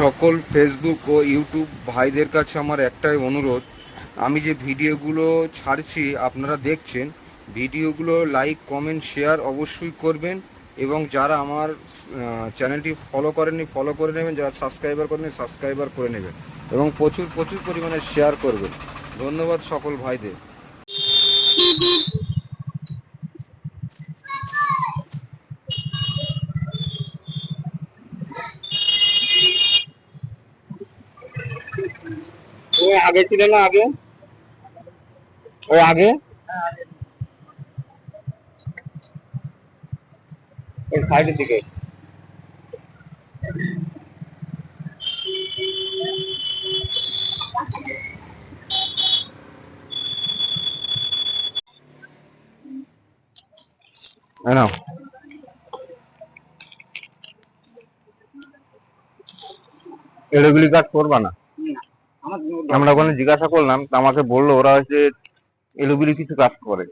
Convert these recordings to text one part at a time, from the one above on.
সকল ফেসবুক ও ইউটিউব ভাইদের কাছে আমার একটাই অনুরোধ। আমি যে ভিডিওগুলো ছাড়ছি, আপনারা দেখছেন, ভিডিওগুলো লাইক কমেন্ট শেয়ার অবশ্যই করবেন এবং যারা আমার চ্যানেলটি ফলো করেননি ফলো করে নেবেন। যারা সাবস্ক্রাইবার করেনি সাবস্ক্রাইবার করে নেবেন এবং প্রচুর প্রচুর পরিমাণে শেয়ার করবেন। ধন্যবাদ সকল ভাইদের। আগে ছিল না আগে? ওই আগে? ওই সাইডের দিকে। এলোগুলি কাজ করবা না? আমার ওখানে জিজ্ঞাসা করলাম তা আমাকে বলল ওরা হচ্ছে এলোগুলি কিছু কাজ করে।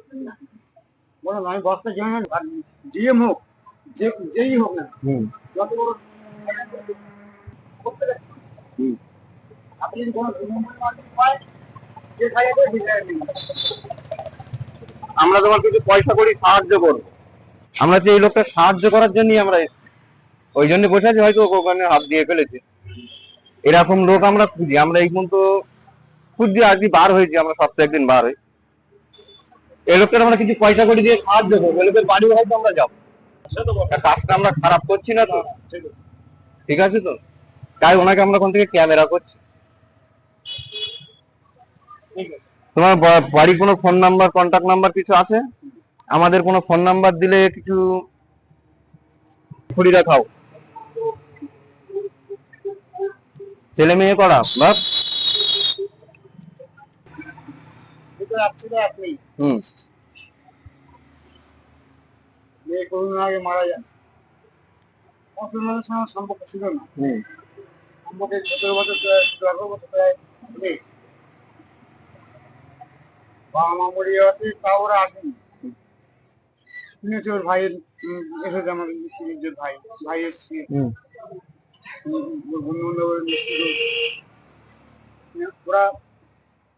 বললাম আমি বস্তা জমা ডিএম হোক যে যেই হোক না হুম। যত বড়। আপনি যদি কোনো। আমরা তোমার কিছু পয়সা করি সাহায্য করব। আমরা তো এই লোকটা সাহায্য করার জন্যই আমরা ওই জন্য বসে আছি হয়তো ওখানে হাত দিয়ে ফেলেছে। এরকম লোক আমরা খুঁজি। আমরা এই পর্যন্ত খুঁজছি আজকে বার হয়েছি, আমরা সপ্তাহে একদিন বার হই। এই লোকটা আমরা কিছু পয়সা করে দিয়ে সাহায্য করব। লোকের বাড়ি হয়তো আমরা যাব। কাজটা আমরা খারাপ করছি না তো। ঠিক আছে তো? তাই ওনাকে আমরা ওখান থেকে ক্যামেরা করছি। তোমার বাড়ির কোনো ফোন নাম্বার কন্টাক্ট নাম্বার কিছু আছে? আমাদের কোনো ফোন নাম্বার দিলে কিছু খুঁড়ি রাখাও ছেলে মেয়ে করা হুম। করুন আগে মারা যান। মুসলমানের সঙ্গে সম্পর্ক ছিল না। সম্পর্কে সতেরো বছর আঠারো বছর প্রায় নেই। বাবা মা মরে যাওয়াতে তাও ওরা আসেনি। শুনেছি ওর ভাইয়ের এসেছে ভাই ভাই এসছে। ওরা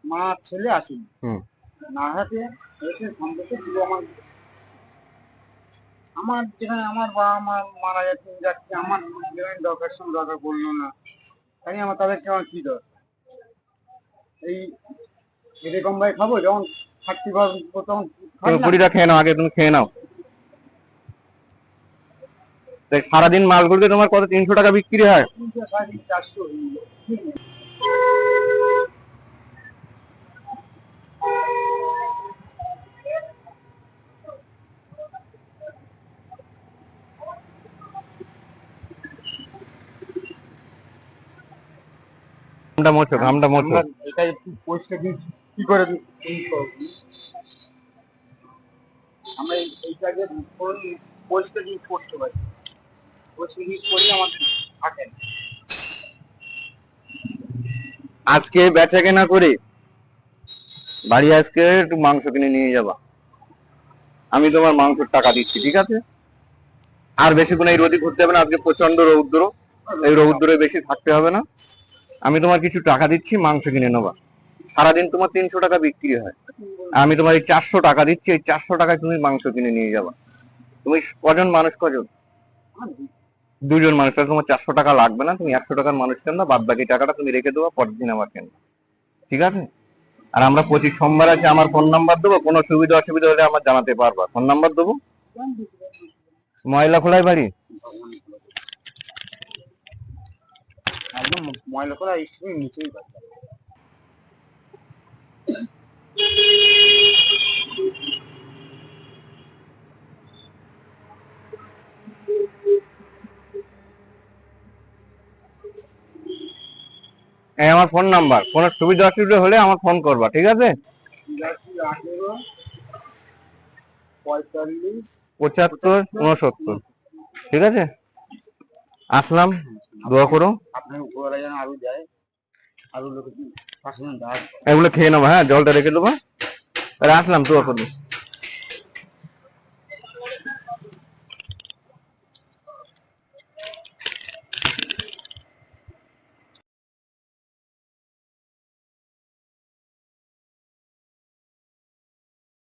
মা ছেলে আসেনি। না হাতে এসে সম্পর্কে পুরো আমার আমার যেখানে আমার বাবা মা মারা যাচ্ছে যাচ্ছে আমার যেখানে দরকার সময় দরকার পড়ল না। তাই আমার তাদেরকে আমার কি দরকার? এই এরকম ভাই খাব যখন থাকতে পারব তখন খেয়ে নাও আগে তুমি খেয়ে নাও। সারাদিন মালগুলোকে তোমার কত, তিনশো টাকা বিক্রি হয়? ঘামটা পরিষ্কার কি করে আমরা এই- এইটাকে পুরো পরিষ্কার জিনিস করতে পারি আমাদের আজকে বেচা কেনা করে। বাড়ি আজকে একটু মাংস কিনে নিয়ে যাবা। আমি তোমার মাংসের টাকা দিচ্ছি ঠিক আছে? আর বেশি কোনো এই রোদি ঘুরতে হবে না আজকে প্রচণ্ড রৌদ্র। এই রৌদ্রে বেশি থাকতে হবে না। আমি তোমার কিছু টাকা দিচ্ছি মাংস কিনে নেবা। সারাদিন তোমার তিনশো টাকা বিক্রি হয়। আমি তোমার এই চারশো টাকা দিচ্ছি এই চারশো টাকায় তুমি মাংস কিনে নিয়ে যাবা। তুমি কজন মানুষ কজন? দুজন মানুষ তোমার চারশো টাকা লাগবে না, তুমি একশো টাকার মানুষ কেন বাদ বাকি টাকাটা তুমি রেখে দেবো, পরের দিন আমার কেন? ঠিক আছে? আর আমরা প্রতি সোমবার আছে, আমার ফোন নাম্বার দেবো, কোনো সুবিধা অসুবিধা হলে আমার জানাতে পারবা। ফোন নাম্বার দেবো? ময়লা খোলাই বাড়ি? একদম ময়লা স্ক্রিন নিচেই এই আমার ফোন নাম্বার কোনো সুবিধা অসুবিধা হলে আমার ফোন করবা, ঠিক আছে? পঁচাত্তর উনসত্তর ঠিক আছে? আসলাম, দোয়া করো। এগুলো খেয়ে নেব হ্যাঁ জলটা রেখে দেবো। আসলাম, দোয়া করো।